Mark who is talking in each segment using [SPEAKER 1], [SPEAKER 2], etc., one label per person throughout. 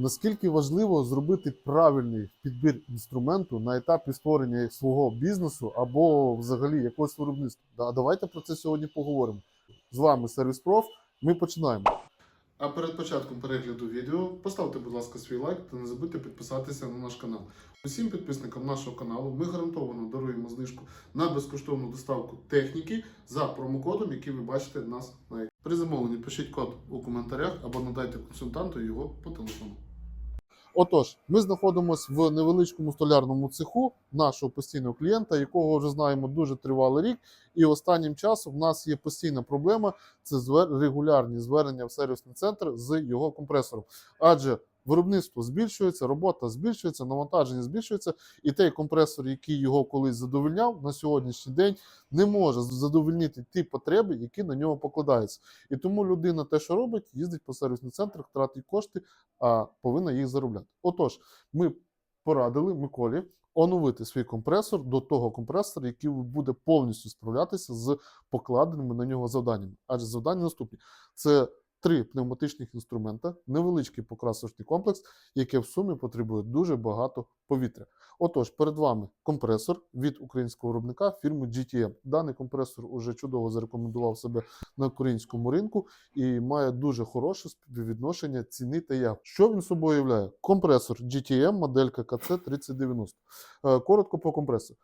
[SPEAKER 1] Наскільки важливо зробити правильний підбір інструменту на етапі створення свого бізнесу або взагалі якогось виробництва? Да, давайте про це сьогодні поговоримо. З вами Сервіс Проф. Ми починаємо. А перед початком перегляду відео поставте, будь ласка, свій лайк та не забудьте підписатися на наш канал. Усім підписникам нашого каналу ми гарантовано даруємо знижку на безкоштовну доставку техніки за промокодом, який ви бачите нас на. При замовленні пишіть код у коментарях або надайте консультанту його по телефону. Отож, ми знаходимося в невеличкому столярному цеху нашого постійного клієнта, якого вже знаємо дуже тривалий рік. І останнім часом в нас є постійна проблема це звер- регулярні звернення в сервісний центр з його компресором. Адже виробництво збільшується, робота збільшується, навантаження збільшується, і той компресор, який його колись задовольняв, на сьогоднішній день не може задовольнити ті потреби, які на нього покладаються. І тому людина те, що робить, їздить по сервісних центрах, тратить кошти, а повинна їх заробляти. Отож, ми порадили Миколі оновити свій компресор до того компресора, який буде повністю справлятися з покладеними на нього завданнями. Адже завдання наступні: це три пневматичних інструмента, невеличкий покрасочний комплекс, яке в сумі потребує дуже багато повітря. Отож, перед вами компресор від українського виробника фірми GTM. Даний компресор уже чудово зарекомендував себе на українському ринку і має дуже хороше співвідношення ціни та якості. Що він собою являє? Компресор GTM, моделька KC3090. Е, Коротко по компресору.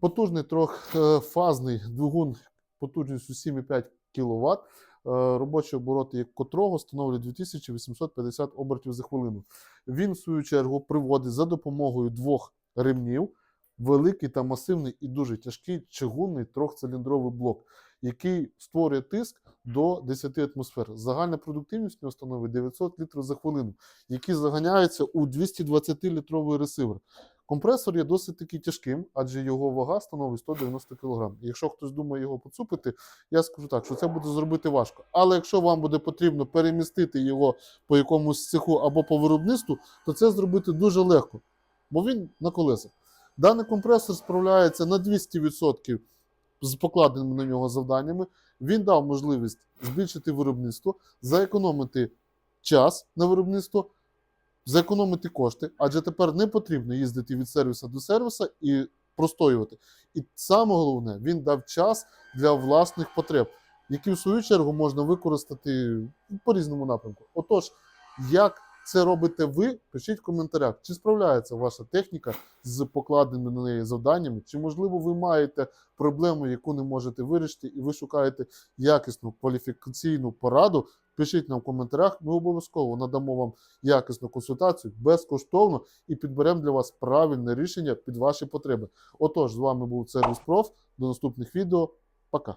[SPEAKER 1] Потужний трьохфазний двигун потужністю 7,5 кВт, робочі обороти котрого становлять 2850 обертів за хвилину. Він, в свою чергу, приводить за допомогою двох ремнів великий та масивний і дуже тяжкий чигунний трьохциліндровий блок, який створює тиск до 10 атмосфер. Загальна продуктивність нього становить 900 літрів за хвилину, який заганяється у 220-літровий ресивер. Компресор є досить таки тяжким, адже його вага становить 190 кг. Якщо хтось думає його поцупити, я скажу так, що це буде зробити важко. Але якщо вам буде потрібно перемістити його по якомусь цеху або по виробництву, то це зробити дуже легко, бо він на колесах. Даний компресор справляється на 200% з покладеними на нього завданнями. Він дав можливість збільшити виробництво, заекономити час на виробництво, зекономити кошти, адже тепер не потрібно їздити від сервіса до сервіса і простоювати. І саме головне, він дав час для власних потреб, які в свою чергу можна використати по різному напрямку. Отож, як це робите ви? Пишіть в коментарях, чи справляється ваша техніка з покладеними на неї завданнями, чи можливо ви маєте проблему, яку не можете вирішити, і ви шукаєте якісну кваліфікаційну пораду. Пишіть нам в коментарях, ми обов'язково надамо вам якісну консультацію безкоштовно і підберемо для вас правильне рішення під ваші потреби. Отож, з вами був Сервіс Проф. До наступних відео. Пока.